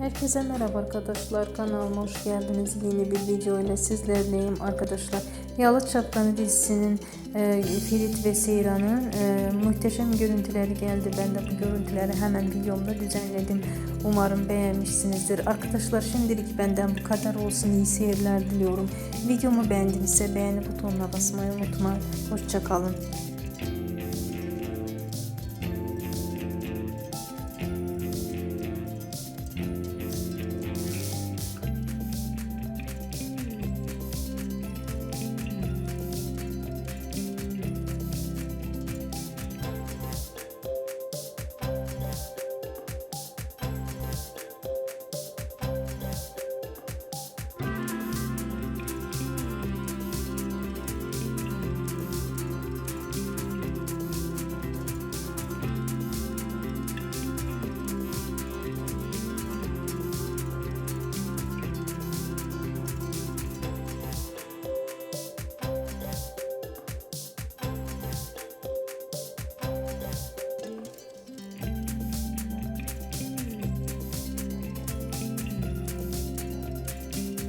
Herkese merhaba arkadaşlar. Kanalıma hoş geldiniz. Yeni bir video ile sizlerleyim arkadaşlar. Yalı Çapkanı dizisinin e, Ferit ve Seyran'ın e, muhteşem görüntüleri geldi. Ben de bu görüntüleri hemen videomda düzenledim. Umarım beğenmişsinizdir. Arkadaşlar şimdilik benden bu kadar olsun. İyi seyirler diliyorum. Videomu beğendinizse beğeni butonuna basmayı unutmayın hoşçakalın